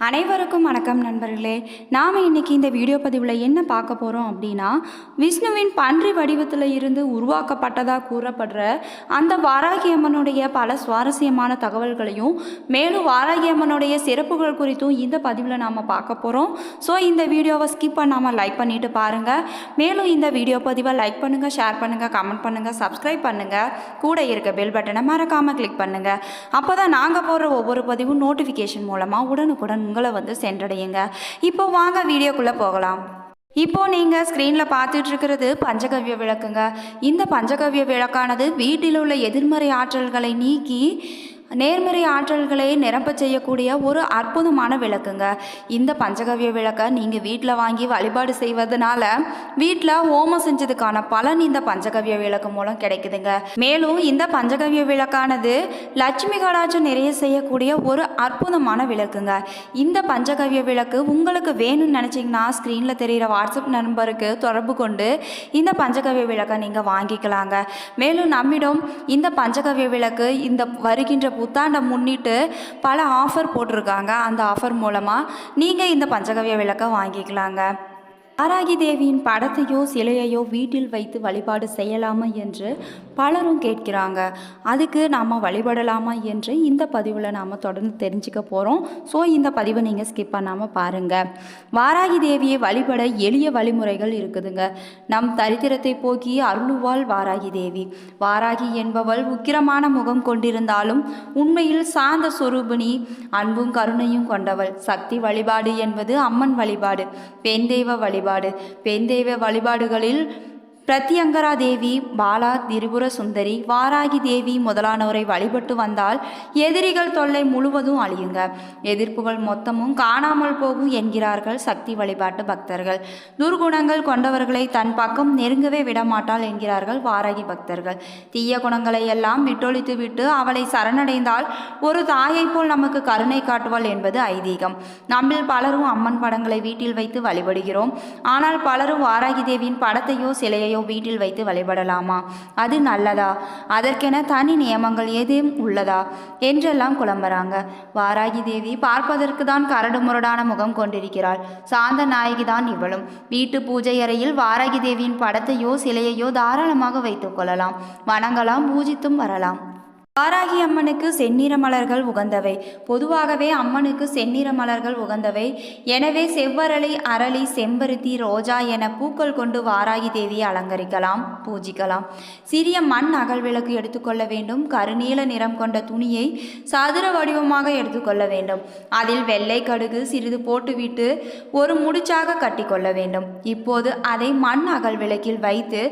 அனைவருக்கும் வணக்கம் நண்பர்களே. நாம் இன்றைக்கி இந்த வீடியோ பதிவில் என்ன பார்க்க போகிறோம் அப்படின்னா விஷ்ணுவின் பன்றி வடிவத்தில் இருந்து உருவாக்கப்பட்டதாக கூறப்படுற அந்த வாராகி அம்மனுடைய பல சுவாரஸ்யமான தகவல்களையும் மேலும் வாராகி அம்மனுடைய சிறப்புகள் குறித்தும் இந்த பதிவில் நாம் பார்க்க போகிறோம் ஸோ இந்த வீடியோவை ஸ்கிப் பண்ணாமல் லைக் பண்ணிவிட்டு பாருங்கள் மேலும் இந்த வீடியோ பதிவை லைக் பண்ணுங்கள் ஷேர் பண்ணுங்கள் கமெண்ட் பண்ணுங்கள் சப்ஸ்கிரைப் பண்ணுங்கள் கூட இருக்க பெல் பட்டனை மறக்காமல் கிளிக் பண்ணுங்கள் அப்போ தான் நாங்கள் போடுற ஒவ்வொரு பதிவும் நோட்டிஃபிகேஷன் மூலமாக உடனுக்குடன் உங்களை வந்து சென்றடையுங்க. இப்போ வாங்க வீடியோக்குள்ளே போகலாம். இப்போ நீங்கள் ஸ்க்ரீனில் பார்த்துட்டு இருக்கிறது பஞ்சகவ்ய விளக்குங்க. இந்த பஞ்சகவ்ய விளக்கானது வீட்டில் உள்ள எதிர்மறை ஆற்றல்களை நீக்கி நேர்மறை ஆற்றல்களை நிரப்பச் செய்யக்கூடிய ஒரு அற்புதமான விளக்குங்க. இந்த பஞ்சகவ்ய விளக்கை நீங்கள் வீட்டில் வாங்கி வழிபாடு செய்வதனால வீட்டில் ஹோமம் செஞ்சதுக்கான பலன் இந்த பஞ்சகவ்ய விளக்கு மூலம் கிடைக்குதுங்க. மேலும் இந்த பஞ்சகவ்ய விளக்கானது லட்சுமி கடாட்சம் நிறைய செய்யக்கூடிய ஒரு அற்புதமான விளக்குங்க. இந்த பஞ்சகவ்ய விளக்கு உங்களுக்கு வேணும்னு நினச்சிங்கன்னா ஸ்க்ரீனில் தெரிகிற வாட்ஸ்அப் நம்பருக்கு தொடர்பு கொண்டு இந்த பஞ்சகவ்ய விளக்கை நீங்கள் வாங்கிக்கலாங்க. மேலும் நம்மிடம் இந்த பஞ்சகவ்ய விளக்கு இந்த வருகின்ற புத்தாண்டை முன்னிட்டு பல ஆஃபர் போட்டிருக்காங்க. அந்த ஆஃபர் மூலமாக நீங்கள் இந்த பஞ்சகவிய விளக்கை வாங்கிக்கலாங்க. வாராகி தேவியின் படத்தையோ சிலையையோ வீட்டில் வைத்து வழிபாடு செய்யலாமா என்று பலரும் கேட்கிறாங்க. அதுக்கு நாம் வழிபடலாமா என்று இந்த பதிவில் நாம் தொடர்ந்து தெரிஞ்சுக்க போகிறோம் ஸோ இந்த பதிவை நீங்கள் ஸ்கிப் பண்ணாமல் பாருங்கள் வாராகி தேவியை வழிபட எளிய வழிமுறைகள் இருக்குதுங்க. நம் தரித்திரத்தை போக்கி அருளுவாள் வாராகி தேவி. வாராகி என்பவள் உக்கிரமான முகம் கொண்டிருந்தாலும் உண்மையில் சாந்த சொரூபிணி அன்பும் கருணையும் கொண்டவள். சக்தி வழிபாடு என்பது அம்மன் வழிபாடு பெண் தெய்வ வழிபாடு. பெண் தெய்வ வழிபாடுகளில் பிரத்தியங்கரா தேவி பாலா திரிபுர சுந்தரி வாராகி தேவி முதலானோரை வழிபட்டு வந்தால் எதிரிகள் தொல்லை முழுவதும் அழியுங்க. எதிர்ப்புகள் மொத்தமும் காணாமல் போகும் என்கிறார்கள் சக்தி வழிபாட்டு பக்தர்கள். துர்குணங்கள் கொண்டவர்களை தன் பக்கம் நெருங்கவே விடமாட்டாள் என்கிறார்கள் வாராகி பக்தர்கள். தீய குணங்களை எல்லாம் விட்டொழித்து விட்டு அவளை சரணடைந்தால் ஒரு தாயைப் போல் நமக்கு கருணை காட்டுவாள் என்பது ஐதீகம். நம்மில் பலரும் அம்மன் படங்களை வீட்டில் வைத்து வழிபடுகிறோம். ஆனால் பலரும் வாராகி தேவியின் படத்தையோ சிலையையோ வீட்டில் வைத்து வழிபடலாமா? அது நல்லதா? அதற்கென தனி நியமங்கள் ஏதேனும் உள்ளதா? என்றெல்லாம் குழம்புறாங்க. வாராகி தேவி பார்ப்பதற்கு தான் கரடு முரடான முகம் கொண்டிருக்கிறாள். சாந்த நாயகி தான் இவளும். வீட்டு பூஜை அறையில் வாராகி தேவியின் படத்தையோ சிலையையோ தாராளமாக வைத்துக் கொள்ளலாம். வணங்கலாம் பூஜித்தும் வரலாம். வாராகி அம்மனுக்கு செந்நிற மலர்கள் உகந்தவை. பொதுவாகவே அம்மனுக்கு செந்நிற மலர்கள் உகந்தவை. எனவே செவ்வரளி அரளி செம்பருத்தி ரோஜா என பூக்கள் கொண்டு வாராகி தேவியை அலங்கரிக்கலாம் பூஜிக்கலாம். சிறிய மண் அகல் விளக்கு எடுத்துக்கொள்ள வேண்டும். கருநீல நிறம் கொண்ட துணியை சதுர வடிவமாக எடுத்துக்கொள்ள வேண்டும். அதில் வெள்ளை கடுகு சிறிது போட்டுவிட்டு ஒரு முடிச்சாக கட்டிக்கொள்ள வேண்டும். இப்போது அதை மண் அகல் விளக்கில் வைத்து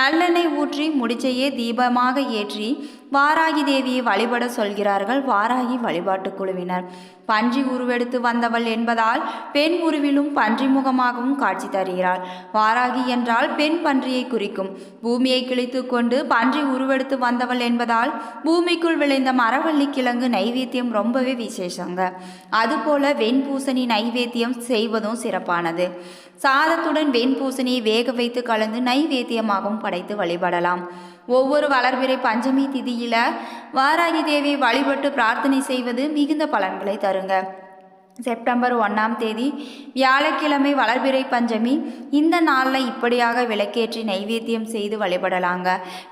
நல்லெண்ணெய் ஊற்றி முடிச்சையே தீபமாக ஏற்றி வாராகி தேவியை வழிபட சொல்கிறார்கள். வாராகி வழிபாட்டு குழுவினர். பன்றி உருவெடுத்து வந்தவள் என்பதால் பெண் உருவிலும் பன்றி முகமாகவும் காட்சி தருகிறாள். வாராகி என்றால் பெண் பன்றியை குறிக்கும். பூமியை கிழித்து கொண்டு பன்றி உருவெடுத்து வந்தவள் என்பதால் பூமிக்குள் விளைந்த மரவள்ளி கிழங்கு நைவேத்தியம் ரொம்பவே விசேஷங்க. அதுபோல வெண்பூசணி நைவேத்தியம் செய்வதும் சிறப்பானது. சாதத்துடன் வெண்பூசணியை வேக வைத்து கலந்து நைவேத்தியமாகவும் படைத்து வழிபடலாம். ஒவ்வொரு வளர்பிறை பஞ்சமி திதியில வாராகி தேவியை வழிபட்டு பிரார்த்தனை செய்வது மிகுந்த பலன்களை தருங்க. செப்டம்பர் ஒன்றாம் தேதி வியாழக்கிழமை வளர்பிறை பஞ்சமி. இந்த நாளில் இப்படியாக விளக்கேற்றி நைவேத்தியம் செய்து வழிபடலாங்க.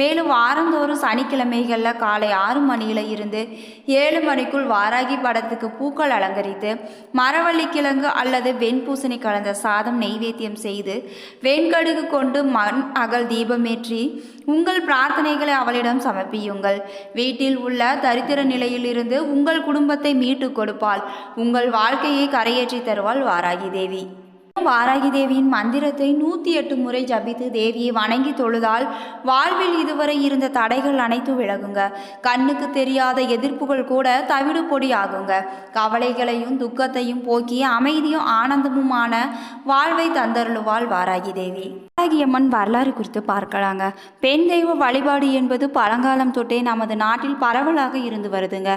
மேலும் வாரந்தோறும் சனிக்கிழமைகளில் காலை ஆறு மணியில் இருந்து ஏழு மணிக்குள் வாராகி படத்துக்கு பூக்கள் அலங்கரித்து மரவள்ளி கிழங்கு அல்லது வெண்பூசணி கலந்த சாதம் நெய்வேத்தியம் செய்து வெண்கடுகு கொண்டு மண் அகல் தீபமேற்றி உங்கள் பிரார்த்தனைகளை அவளிடம் சமர்ப்பியுங்கள். வீட்டில் உள்ள தரித்திர நிலையிலிருந்து உங்கள் குடும்பத்தை மீட்டு கொடுப்பாள். உங்கள் வாழ்க்கையை கரையேற்றி தருவாள் வாராகி தேவி. வாராகி தேவியின் மந்திரத்தை நூற்றி எட்டு முறை ஜபித்து தேவியை வணங்கி தொழுதால் வாழ்வில் இதுவரை இருந்த தடைகள் அனைத்தும் விலகுங்க. கண்ணுக்கு தெரியாத எதிர்ப்புகள் கூட தவிடு பொடி ஆகுங்க கவலைகளையும் துக்கத்தையும் போக்கி அமைதியும் ஆனந்தமுமான வாழ்வை தந்தருளுவாள் வாராகி தேவி வாராகியம்மன் வரலாறு குறித்து பார்க்கலாங்க. பெண் தெய்வ வழிபாடு என்பது பழங்காலம் தொட்டே நமது நாட்டில் பரவலாக இருந்து வருதுங்க.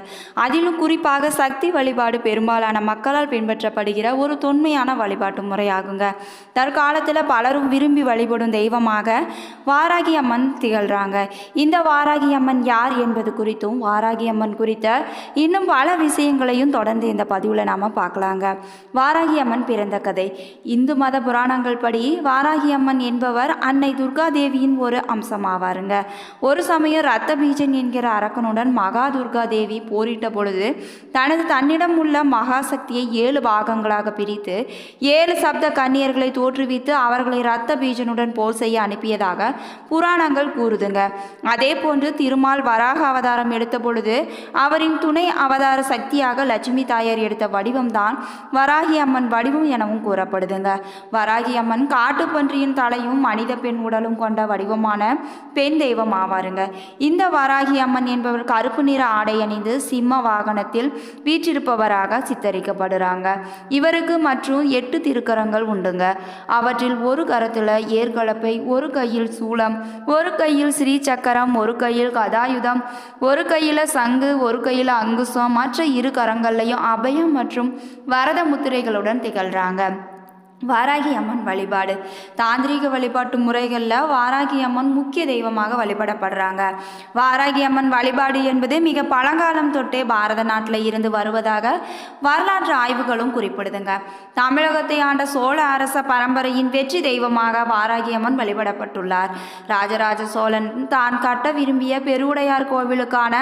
அதிலும் குறிப்பாக சக்தி வழிபாடு பெரும்பாலான மக்களால் பின்பற்றப்படுகிற ஒரு தொன்மையான வழிபாட்டு முறை முறையாகுங்க தற்காலத்தில் பலரும் விரும்பி வழிபடும் தெய்வமாக வாராகி அம்மன் திகழ்கிறாங்க இந்த வாராகி அம்மன் யார் என்பது குறித்தும் வாராகி அம்மன் குறித்த இன்னும் பல விஷயங்களையும் தொடர்ந்து இந்த பதிவில் நாம் பார்க்கலாங்க. வாராகி அம்மன் பிறந்த கதை. இந்து மத புராணங்கள் படி வாராகி அம்மன் என்பவர் அன்னை துர்கா தேவியின் ஒரு அம்சமாவாருங்க. ஒரு சமயம் ரத்த பீஜன் என்கிற அரக்கனுடன் மகா துர்கா தேவி போரிட்ட பொழுது தனது தன்னிடம் உள்ள மகாசக்தியை ஏழு பாகங்களாக பிரித்து ஏழு சப்த கன்னியர்களை தோற்றுவித்து அவர்களை ரத்த பீஜனுடன் போர் செய்ய அனுப்பியதாக புராணங்கள் கூறுதுங்க. அதே போன்று திருமால் வராக அவதாரம் எடுத்த பொழுது அவரின் துணை அவதார சக்தியாக லட்சுமி தாயார் எடுத்த வடிவம்தான் வராகி அம்மன் வடிவம் எனவும் கூறப்படுதுங்க. வராகி அம்மன் காட்டுப்பன்றியின் தலையும் மனித பெண் உடலும் கொண்ட வடிவமான பெண் தெய்வம் ஆவாருங்க. இந்த வராகி அம்மன் என்பவர் கருப்பு நிற ஆடை அணிந்து சிம்ம வாகனத்தில் வீற்றிருப்பவராக சித்தரிக்கப்படுறாங்க. இவருக்கு மற்றும் எட்டு கரங்கள் உண்டுங்க. அவற்றில் ஒரு கரத்தில் ஏர்கலப்பை ஒரு கையில் சூலம் ஒரு கையில் ஸ்ரீ சக்கரம் ஒரு கையில் கதாயுதம் ஒரு கையில் சங்கு ஒரு கையில் அங்குசம் மற்ற இரு கரங்கள்லையும் அபயம் மற்றும் வரத முத்திரைகளுடன் திகழ்கிறாங்க வாராகி அம்மன் வழிபாடு. தாந்திரீக வழிபாட்டு முறைகளில் வாராகி அம்மன் முக்கிய தெய்வமாக வழிபடப்படுறாங்க. வாராகி அம்மன் வழிபாடு என்பது மிக பழங்காலம் தொட்டே பாரத நாட்டில் இருந்து வருவதாக வரலாற்று ஆய்வுகளும் குறிப்பிடுதுங்க. தமிழகத்தை ஆண்ட சோழ அரச பரம்பரையின் வெற்றி தெய்வமாக வாராகி அம்மன் வழிபடப்பட்டுள்ளார். ராஜராஜ சோழன் தான் கட்ட விரும்பிய பெருவுடையார் கோவிலுக்கான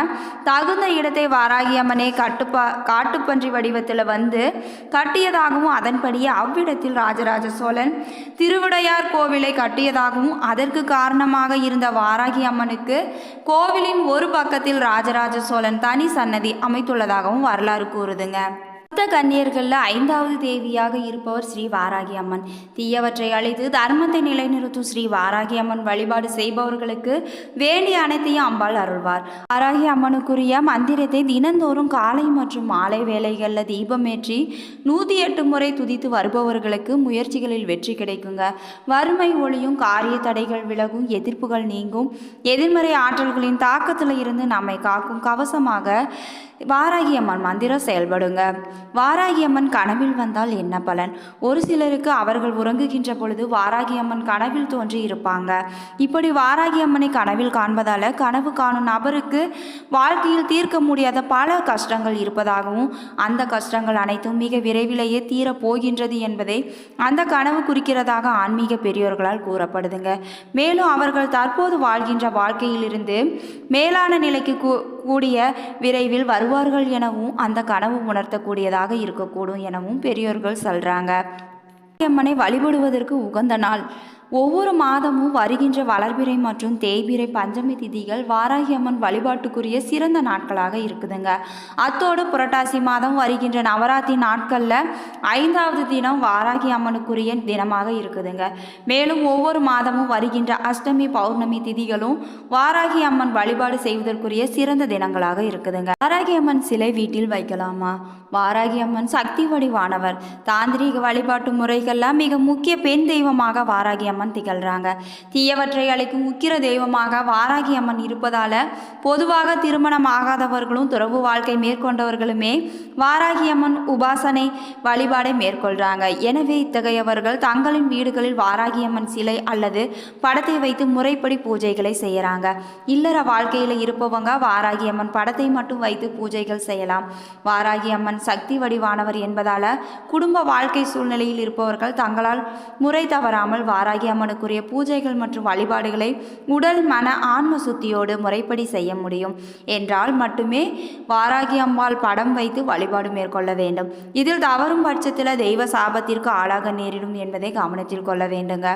தகுந்த இடத்தை வாராகி அம்மனே கட்டுப்பா காட்டுப்பன்றி வடிவத்தில் வந்து கட்டியதாகவும் அதன்படியே அவ்விடத்தில் ராஜராஜ சோழன் திருவிடையார் கோவிலை கட்டியதாகவும் அதற்கு காரணமாக இருந்த வாராகி அம்மனுக்கு கோவிலின் ஒரு பக்கத்தில் ராஜராஜ சோழன் தனி சன்னதி அமைத்துள்ளதாகவும் வரலாறு கூறுதுங்க. பக்த கன்னியர்களில் ஐந்தாவது தேவியாக இருப்பவர் ஸ்ரீ வாராகி அம்மன் தீயவற்றை அழித்து தர்மத்தை நிலைநிறுத்தும் ஸ்ரீ வாராகி அம்மன் வழிபாடு செய்பவர்களுக்கு வேண்டிய அனைத்தையும் அம்பாள் அருள்வார். வாராகி அம்மனுக்குரிய மந்திரத்தை தினந்தோறும் காலை மற்றும் மாலை வேலைகளில் தீபமேற்றி நூற்றி எட்டு முறை துதித்து வருபவர்களுக்கு முயற்சிகளில் வெற்றி கிடைக்குங்க. வறுமை ஒளியும் காரிய தடைகள் விலகும் எதிர்ப்புகள் நீங்கும். எதிர்மறை ஆற்றல்களின் தாக்கத்தில் இருந்து நம்மை காக்கும் கவசமாக வாராகி அம்மன் மந்திரம் செயல்படுங்க. வாராகி அம்மன் கனவில் வந்தால் என்ன பலன்? ஒரு சிலருக்கு அவர்கள் உறங்குகின்ற பொழுது வாராகி அம்மன் கனவில் தோன்றி இருப்பாங்க. இப்படி வாராகி அம்மனை கனவில் காண்பதால் கனவு காணும் நபருக்கு வாழ்க்கையில் தீர்க்க முடியாத பல கஷ்டங்கள் இருப்பதாகவும் அந்த கஷ்டங்கள் அனைத்தும் மிக விரைவிலேயே தீரப் போகின்றது என்பதை அந்த கனவு குறிக்கிறதாக ஆன்மீக பெரியோர்களால் கூறப்படுதுங்க. மேலும் அவர்கள் தற்போது வாழ்கின்ற வாழ்க்கையிலிருந்து மேலான நிலைக்கு கூ- கூடிய விரைவில் வருவார்கள் எனவும் அந்த கனவு உணர்த்தக்கூடியதாக இருக்கக்கூடும் எனவும் பெரியோர்கள் சொல்கிறாங்க மாரியம்மனை வழிபடுவதற்கு உகந்த நாள். ஒவ்வொரு மாதமும் வருகின்ற வளர்பிறை மற்றும் தேய்பிறை பஞ்சமி திதிகள் வாராகி அம்மன் வழிபாட்டுக்குரிய சிறந்த நாட்களாக இருக்குதுங்க. அத்தோடு புரட்டாசி மாதம் வருகின்ற நவராத்திரி நாட்களில் ஐந்தாவது தினம் வாராகி அம்மனுக்குரிய தினமாக இருக்குதுங்க. மேலும் ஒவ்வொரு மாதமும் வருகின்ற அஷ்டமி பௌர்ணமி திதிகளும் வாராகி அம்மன் வழிபாடு செய்வதற்குரிய சிறந்த தினங்களாக இருக்குதுங்க. வாராகி அம்மன் சிலை வீட்டில் வைக்கலாமா? வாராகி அம்மன் சக்தி வடிவானவர். தாந்திரீக வழிபாட்டு முறைகளில் மிக முக்கிய பெண் தெய்வமாக வாராகி அம்மன் திகழ்கிறாங்க தீயவற்றை அளிக்கும் உக்கிர தெய்வமாக வாராகி அம்மன் இருப்பதால் பொதுவாக திருமணம் ஆகாதவர்களும் துறவு வாழ்க்கை மேற்கொண்டவர்களுமே வாராகி அம்மன் உபாசனை வழிபாடை மேற்கொள்கிறாங்க எனவே இத்தகையவர்கள் தங்களின் வீடுகளில் வாராகி அம்மன் சிலை அல்லது படத்தை வைத்து முறைப்படி பூஜைகளை செய்கிறாங்க இல்லற வாழ்க்கையில் இருப்பவங்க வாராகி அம்மன் படத்தை மட்டும் வைத்து பூஜைகள் செய்யலாம். வாராகி அம்மன் சக்தி வடிவானவர் என்பதால் குடும்ப வாழ்க்கை சூழ்நிலையில் இருப்பவர்கள் தங்களால் முறை தவறாமல் வாராகி அம்மனுக்குரிய பூஜைகள் மற்றும் வழிபாடுகளை உடல் மன ஆன்ம சுத்தியோடு முறைப்படி செய்ய முடியும். என்றால் மட்டுமே வாராகி அம்பாள் படம் வைத்து வழிபாடு மேற்கொள்ள வேண்டும். இதில் தவறும் பட்சத்தில் தெய்வ சாபத்திற்கு ஆளாக நேரிடும் என்பதை கவனத்தில் கொள்ள வேண்டுங்க.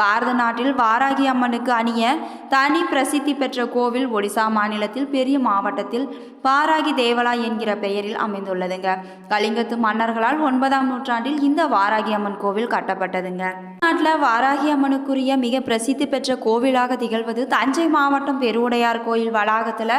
பாரத நாட்டில் வாராகி அம்மனுக்கு அணிய தனி பிரசித்தி பெற்ற கோவில் ஒடிசா மாநிலத்தில் பெரிய மாவட்டத்தில் வாராகி தேவலா என்கிற பெயரில் அமைந்துள்ளதுங்க. கலிங்கத்து மன்னர்களால் ஒன்பதாம் நூற்றாண்டில் இந்த வாராகி அம்மன் கோவில் கட்டப்பட்டதுங்க. தமிழ்நாட்டில் வாராகி அம்மனுக்குரிய மிக பிரசித்தி பெற்ற கோவிலாக திகழ்வது தஞ்சை மாவட்டம் பெருவுடையார் கோயில் வளாகத்தில்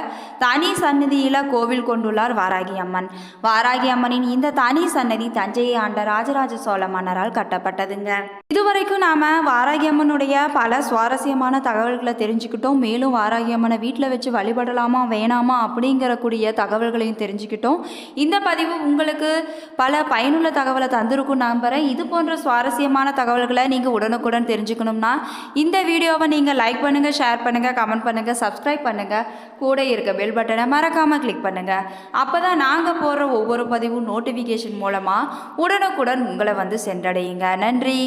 தனி சன்னதியில் கோவில் கொண்டுள்ளார் வாராகி அம்மன். வாராகி அம்மனின் இந்த தனி சன்னதி தஞ்சையை ஆண்ட ராஜராஜ சோழ மன்னரால் கட்டப்பட்டதுங்க. இதுவரைக்கும் நாம் வாராகி அம்மனுடைய பல சுவாரஸ்யமான தகவல்களை தெரிஞ்சுக்கிட்டோம். மேலும் வாராகி அம்மனை வீட்டில் வச்சு வழிபடலாமா வேணாமா அப்படிங்கிறக்கூடிய தகவல்களையும் தெரிஞ்சுக்கிட்டோம். இந்த பதிவு உங்களுக்கு பல பயனுள்ள தகவலை தந்திருக்கும் நம்புகிறேன் இது போன்ற சுவாரஸ்யமான தகவல்களை நீங்கள் உடனுக்குடன் தெரிஞ்சுக்கணும்னா இந்த வீடியோவை நீங்கள் லைக் பண்ணுங்கள் ஷேர் பண்ணுங்கள் கமெண்ட் பண்ணுங்கள் சப்ஸ்கிரைப் பண்ணுங்கள் கூட இருக்க பெல் பட்டனை மறக்காமல் கிளிக் பண்ணுங்கள் அப்போ தான் நாங்கள் போடுற ஒவ்வொரு பதிவும் நோட்டிஃபிகேஷன் மூலமாக உடனுக்குடன் உங்களை வந்து சென்றடையுங்க. நன்றி.